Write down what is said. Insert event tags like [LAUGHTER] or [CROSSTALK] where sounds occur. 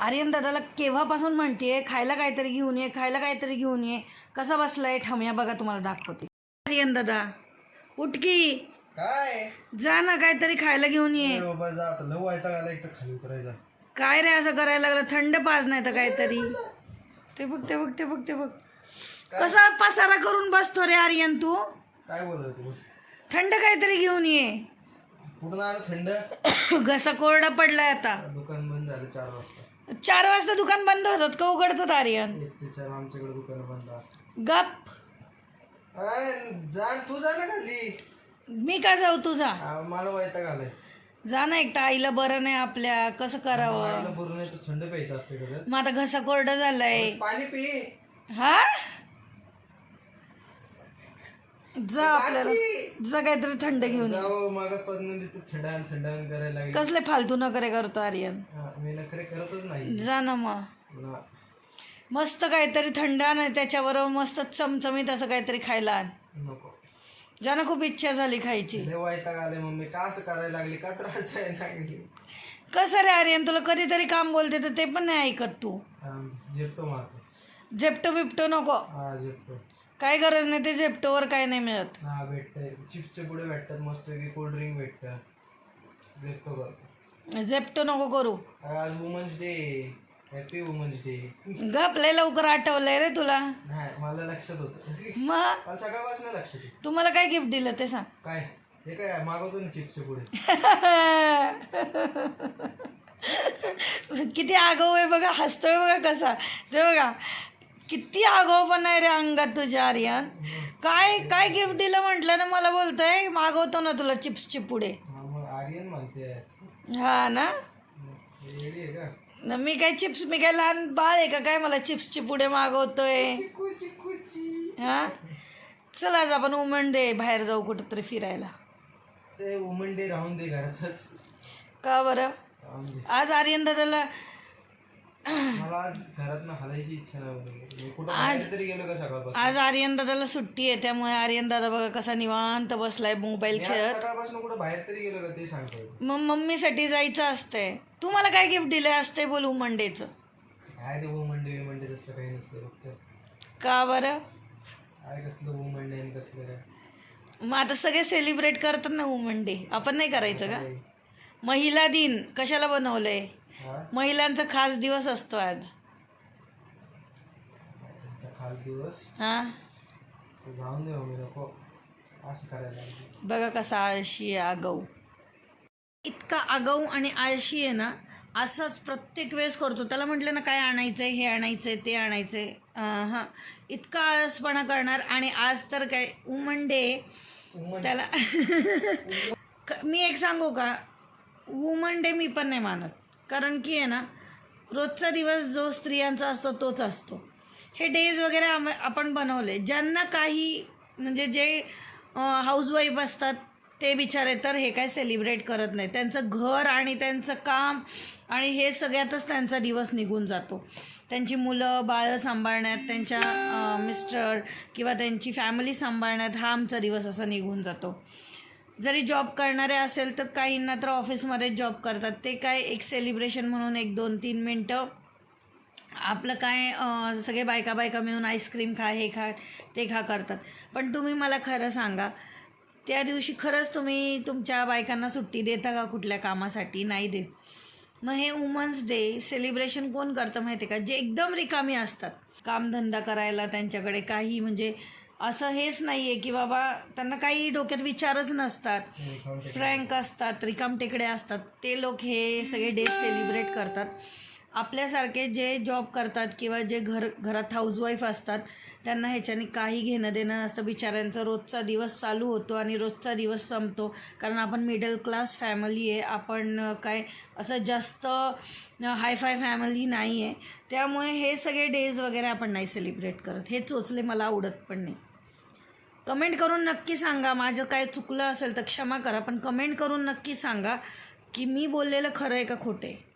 आर्यन दादाला केव्हापासून म्हणते खायला काहीतरी घेऊन ये खायला काहीतरी घेऊन ये. कसा बसलाय? ठमया बघा तुम्हाला दाखवते. आर्यन दादा उठकी काय? जा ना काहीतरी खायला घेऊन ये. खाली उतरायचा काय रे असं करायला लागलं? थंड पाज नाही तर काहीतरी. ते बघ ते बघ ते बघ ते बघ. कसा पसारा करून बसतो रे आर्यन तू? काय बोलत थंड काहीतरी घेऊन ये. कुठून आलं थंड? [COUGHS] घसा कोरडा पडलाय आता. दुकान बंद झालं चार वाजता. चार वाजता दुकान बंद होतात का? उघडतात आर्यन. एक ते चार आमच्याकडे दुकान बंद असतात. गप. अय, जा तू जा ना खाली. मी का जाऊ? तुझा आ, मला व्हायचा घालाय जा ना एकटा. आईला बरं नाही आपल्या. कसं करावं? आईला भरून येतं थंड प्यायचं असते कडे मग आता घसा कोरडा झालाय पाणी पी. हा? जा आपल्याला. पी. जा काहीतरी थंड घेऊन ये. जावं माग पद्म तिथं थंडान थंडान करायला लागली. कसले फालतू नकरे करतो आर्यन? हा, मी नखरे करतच नाही. जा ना मग. ना. मस्त काहीतरी थंड आण आणि त्याच्याबरोबर मस्त चमचमीत असं काहीतरी खायला आण. नको. जा ना खूप इच्छा झाली खायची. लय व्हायचा आले मम्मी. का असं करायला लागली? का त्रास द्यायला लागली? कसं रे आर्यन तुला कधीतरी काम बोलते तर ते पण नाही ऐकत तू. हा, झेपटो मारतो. झेपटो बिपटो नको. हा झेपटो. काय गरज नाही ते झेपटोवर काय नाही मिळत. हा भेटतंय. चिप्सचे पुढे भेटतात मस्त की कोल्ड ड्रिंक भेटतं. झेपटो करतो झेपटो नको करू. आज women's day happy women's day गप लय लवकर आठवलंय रे तुला. नाही मला लक्षात होतं. मग? मला सकाळपासून लक्षात तुम्हाला काय गिफ्ट दिलं ते सांग. काय? हे काय मागवतो ना चिप्सचे पुढे. [LAUGHS] किती आगाऊ आहे बघा हसतोय बघा कसा. ते बघा किती आगाऊ पण आहे रे अंगात तुझ्या आर्यन. काय काय गिफ्ट दिलं म्हटलं ना मला बोलतोय? मागवतो ना तुला चिप्सची पुढे हा हा ना? मी काय चिप्स मी काय लहान बाळ आहे का? काय मला चिप्सची पुढे मागवतोय? हा? चला आज आपण उमन डे बाहेर जाऊ कुठंतरी फिरायला. ते वुमन डे राहून दे घरातच. का बरं? आज आर्यन दादाला मला आज घरात हलायची इच्छा नाही मी कुठं बाहेर तरी गेलो का सकाळपासून? आज आर्यन दादाला सुट्टी आहे त्यामुळे आर्यन दादा बघा कसा निवांत बसलाय मोबाईल मी खेळत. आज सकाळपासून कुठं बाहेर तरी गेलो का ते सांगतोय मग मम्मीसाठी जायचं असतंय. तू मला काय गिफ्ट दिले असते बोलू मंडेचं काय ते वुमन डे वुमन डे तसलं काही नसतं फक्त. का बरं? काय कसलं वुमन डे आणि कसलं काय? मग आता सगळे सेलिब्रेट करतात ना वुमन डे आपण नाही करायचं का? महिला दिन कशाला बनवलंय? महिलांचा खास दिवस असतो आज. खास दिवस? हा? जाऊन दे मम्मी नको. असं करायला लागली. बघा कसा आळशी आहे आगाऊ इतका आगाऊ आणि आळशी आहे ना असंच प्रत्येक वेळेस करतो. त्याला म्हटलं ना काय आणायचं आहे हे आणायचं आहे ते आणायचं आहे हां. इतका आळसपणा करणार आणि आज तर काय वुमन डे. त्याला [LAUGHS] मी एक सांगू का? वुमन डे मी पण नाही मानत. कारण की आहे ना रोजचा दिवस जो स्त्रियांचा असतो तोच असतो. हे डेज वगैरे आम आपण बनवले. ज्यांना काही म्हणजे जे हाऊसवाईफ असतात ते बिचारे तर हे काय सेलिब्रेट करत नाही त्यांचं घर आणि त्यांचं काम आणि हे सगळ्यातच त्यांचा दिवस निघून जातो. त्यांची मुलं बाळं सांभाळण्यात त्यांच्या मिस्टर किंवा त्यांची फॅमिली सांभाळण्यात हा आमचा दिवस असा निघून जातो. जरी जॉब करणारे असेल तर काहींना तर ऑफिसमध्ये जॉब करतात. ते काय एक सेलिब्रेशन म्हणून एक दोन तीन मिनटं आपलं काय सगळे बायका बायका मिळून आईस्क्रीम खा हे खा ते खा करतात. पण तुम्ही मला खरं सांगा त्या दिवशी खरंच तुम्ही तुमच्या बायकांना सुट्टी देता का कुठल्या कामासाठी? नाही देत. मग हे वुमन्स डे सेलिब्रेशन कोण करतं माहिती आहे का? जे एकदम रिकामी असतात. कामधंदा करायला त्यांच्याकडे काही म्हणजे असं हेच नाही आहे की बाबा त्यांना काही डोक्यात विचारच नसतात. फ्रँक असतात रिकाम टेकडे असतात. ते लोक हे सगळे डे सेलिब्रेट करतात. आपल्यासारखे जे जॉब करतात किंवा जे घर घरात हाऊसवाईफ असतात त्यांना ह्याच्याने काही घेणं देणं नसतं बिचाऱ्यांचा रोजचा दिवस चालू होतो आणि रोजचा दिवस संपतो. कारण आपण मिडल क्लास फॅमिली आहे. आपण काय असं जास्त हायफाय फॅमिली नाही आहे त्यामुळे हे सगळे डेज वगैरे आपण नाही सेलिब्रेट करत. हे चोचले मला आवडत पण नाही. कमेंट करून नक्की सांगा. माझं काय चुकलं असेल तर क्षमा करा पण कमेंट करून नक्की सांगा की मी बोललेलं खरं आहे का खोटं आहे.